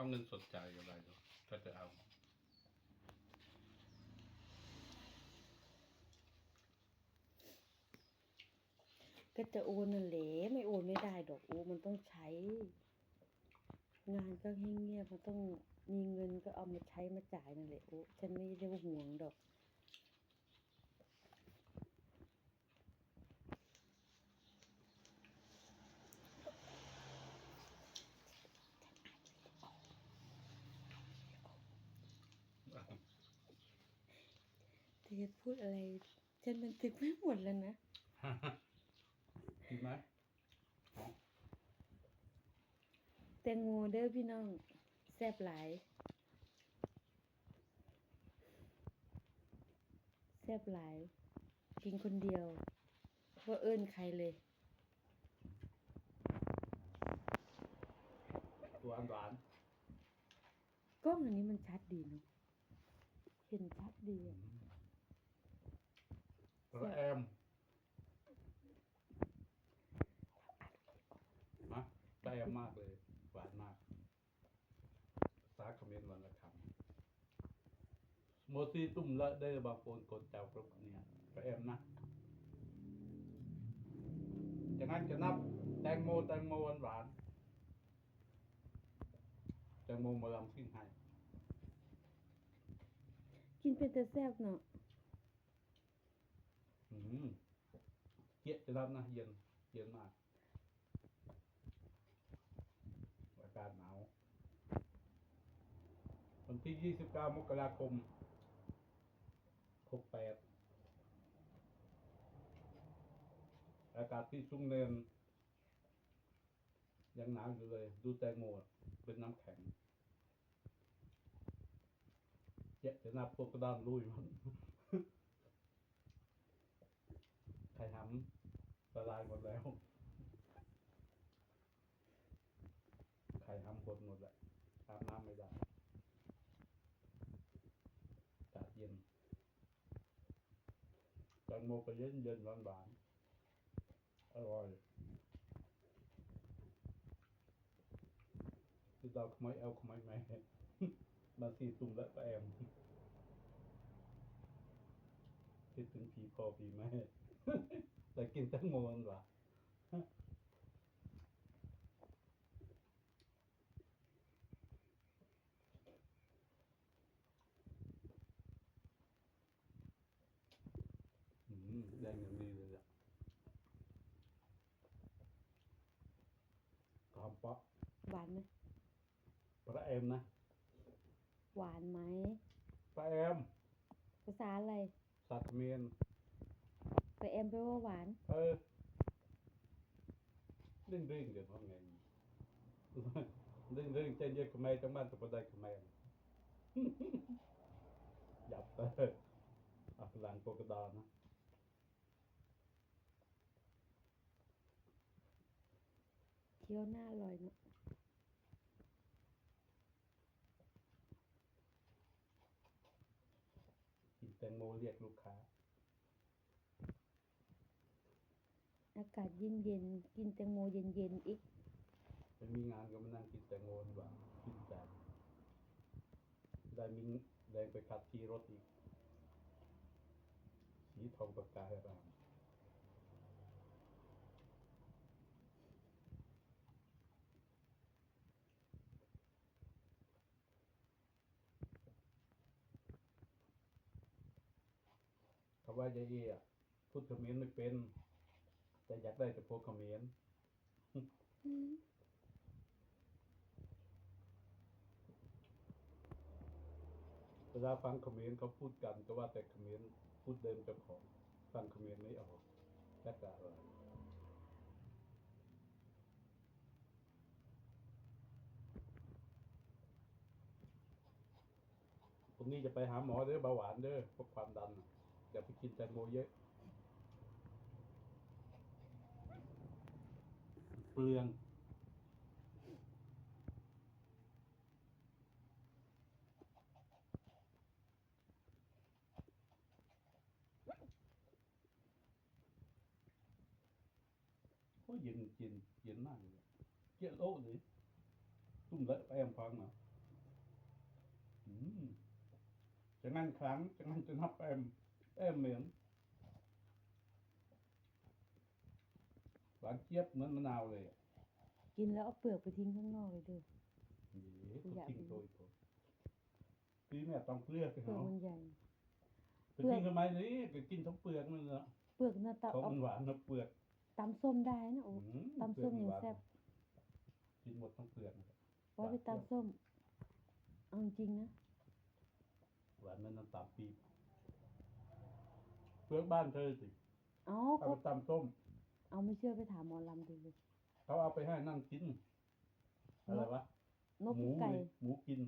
เอาเงินสดจ่ายก็ได้ก็ถ้าจะเอา ก็จะโอนนั่นแหละไม่โอนไม่ได้ดอกโอ้มันต้องใช้ งานก็ให้เงียบมันต้องมีเงินก็เอามาใช้มาจ่ายนั่นแหละโอ้ฉันไม่ได้ว่าห่วงดอก เธอพูดอะไร ฉันบันทึกไม่หมดแล้วนะกินไหมแตงโมเด้อพี่น้อง แซ่บหลาย แซ่บหลายกินคนเดียวว่าเอิ้นใครเลย ตัวอันหวานกล้องอันนี้มันชัดดีเนาะเห็นชัดดีอะ แล้วแอมนะได้แอมมากเลย หวานมากภาษาเขมรวันละคำโม ซีตุ่มละได้บางคนกดเจ้ากรุ๊ปเนี่ยก็แอมนะจากนั้นจะนับแตงโมแตงโมหวานหวานๆแตงโมมาลำซิ่งให้กินเป็นแต่แซ่บเนาะอืมเย็นจะรับนะเย็นเย็นมากอากาศหนาววันที่ 29 มกราคม ครบแปดอากาศที่ชุ่มเนินยังหนาวอยู่เลย ดูแตงโมเป็นน้ำแข็งเจ๊จะนับพวกกระดานลุยมันไข่หำละลายหมดแล้ว ไข่หำหมดหมดแหละอาบน้ำไม่ได้อากาศเย็นแตง โมก็เย็นเย็นหวานหวานอร่อยที่เราขมายเอาขมายแม่มาสีตุ่มและแปมคิดถึงผีพ่อผีแม่แต่กินแตงโมมันหวาน อืมแดงอย่างดีเลยอะ กามปะหวานไหมปลาแอมนะหวานไหมปลาแอมภาษาอะไรสัตว์เมียนแต่แอมแปลว่าหวาน เออเร่งเร่งเดี๋ยวทำไงเร่งเร่งใจเย็นกับแม่จังบ้านตะปได้กับแม่หยับเตออักหลังโปกระดานะ เคี้ยวหน้าอร่อยเนาะกินแตงโมเรียกลูกค้า อากาศเย็นเย็นๆกินแตงโมเย็นเย็นๆอีก ไม่มีงานก็มานั่งกินแตงโมดีกว่ากินแต่ได้มีแรงไปขับขี่รถอีก สีทองประกายราม ว่ายายเอะอพูดเขมรไม่เป็น แต่อยากได้แต่พวกเขมรเวลาฟังเขมรเขาพูดกันก็ว่าแต่เขมรพูดเดิมเจ้าของฟังเขมรไม่ออกแล้วก็อะไรพรุ่งนี้จะไปหาหมอเด้อเบาหวานเด้อพวกความดันน่ะ อย่าไปกินแตงโมเยอะ เปลือง โอ้ยเย็นเย็นเย็นมากเลยเกียดโลกเลยตุ้มเละไปแอมฟังเหรออืมจะงั้นครั้งจะงั้นจะนับแอม เหมือนหวานเจี๊ยบเหมือนมะนาวเลยอะกินแล้วเอาเปลือกไปทิ้งข้างนอกเลยเด้อนี่กูอยากทิ้งโดยผมพี่แม่ต้องเลือกให้เปลือกเขามันใหญ่ ไปทิ้งทำไมนี่ไปกินทั้งเปลือกมันเนาะเปลือกน่าตาเพราะเอามันหวานนะเปลือกตำส้มได้นะโอ้อืมตำส้มยังแซ่บกินหมดทั้งเปลือกนะครับไว้ไปตำส้มเอาจริงๆนะ หวานมันน้ำตาลปีบ เปลือกบ้านเธอสิเอาเอาก็ไปตำส้มเอาไม่เชื่อไปถามหมอลำดูเลยเขาเอาไปให้นั่งกินอะไรวะนกหมูไก่เลยหมูกิน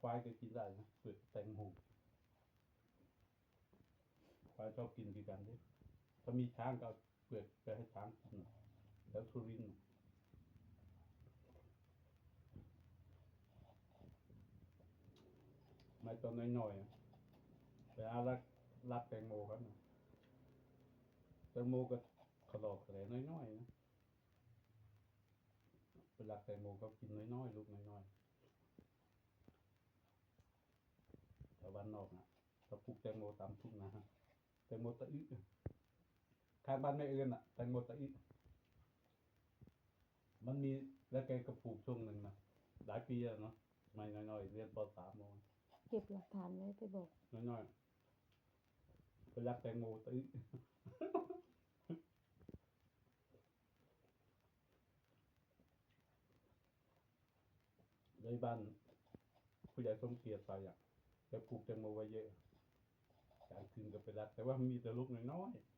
ควายก็กินได้นะเปลือกแตงโมควายชอบกินคือกันดิถ้ามีช้างก็เอาเปลือกไปให้ช้างกินแล้วสุรินทร์ไม่ตอนน้อยๆอะไปเอารัก รักแตงโมครับนะแตงโมก็ขลอกแหลน้อยๆนะเวลาแตงโมก็กินน้อยๆลูกน้อยๆแต่วันนอกนะถ้าปลูกแตงโมตามทุ่งนะฮะแตงโมตะอึข้างบ้านไม่เอื้อนอะแตงโมตะอึมันมีแล้วแกก็ปลูกช่วงหนึ่งนะหลายปีแล้วเนาะไม่น้อยๆเรียนปสามโมเก็บหลักฐานไว้ไปบอกน้อยๆ ไปรักแตงโมตะอึในบ้านผู้ใหญ่สมเกียรติไปอะแกปลูกแตงโมไว้เยอะการคืนก็ไปรักแต่ว่ามีแต่ลูกน้อยๆ